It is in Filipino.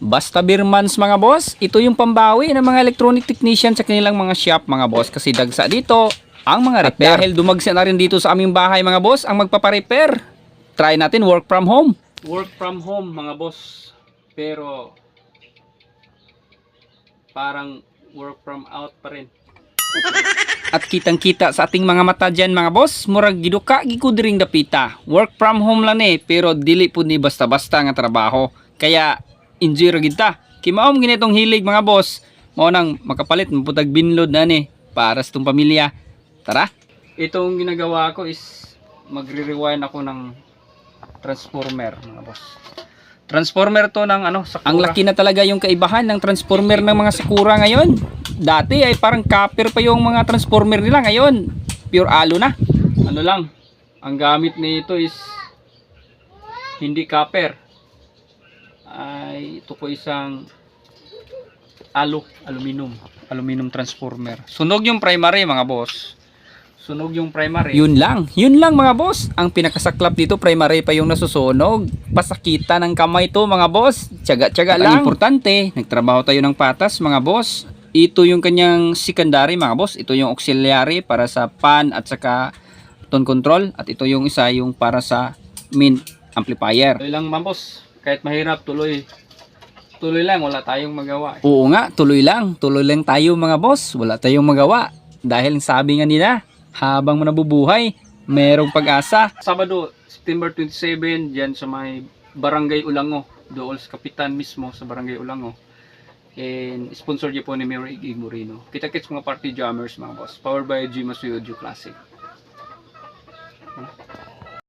Basta Birmans mga boss, ito yung pambawi ng mga electronic technician sa kanilang mga shop mga boss kasi dagsa dito ang mga repair. At dahil dumagsa na rin dito sa aming bahay mga boss ang magpaparepair, try natin work from home. Work from home mga boss, pero parang work from out pa rin. At kitang-kita sa ating mga mata dyan mga boss, murag giduka gikod ring dapita. Work from home lang eh, pero dili po ni basta-basta nga trabaho. Kaya enjoy ra gid ta. Kimaom ginitong hilig mga boss. Mao nang makapalit maputag binlod na ni para sa tong pamilya. Tara. Itong ginagawa ko is magre-rewind ako ng transformer mga boss. Transformer to ng ano, Sakura. Ang laki na talaga yung kaibahan ng transformer ng mga Sakura ngayon. Dati ay parang copper pa yung mga transformer nila ngayon. Pure alo na. Ano lang, ang gamit nito is hindi copper. Ay ito po isang alo, aluminum, aluminum transformer. Sunog yung primary mga boss. Sunog yung primary. Yun lang. Yun lang mga boss. Ang pinakasaklap dito primary pa yung nasusunog. Pasakita ng kamay to mga boss. Tiyaga-tiyaga lang. Ang importante, nagtrabaho tayo ng patas mga boss. Ito yung kanyang secondary mga boss. Ito yung auxiliary para sa pan at saka tone control. At ito yung isa yung para sa main amplifier. Tuloy lang mga boss. Kahit mahirap, tuloy. Tuloy lang, wala tayong magawa. Oo nga, tuloy lang. Tuloy lang tayo mga boss. Wala tayong magawa. Dahil sabi nga nila, habang nabubuhay, merong pag-asa. Sabado, September 27, dyan sa may Barangay Ulango. Dool sa kapitan mismo sa Barangay Ulango. And sponsor niyo po ni Mayor Igig Moreno. Kita-kits mga party jammers mga boss. Powered by G Masuyo Classic.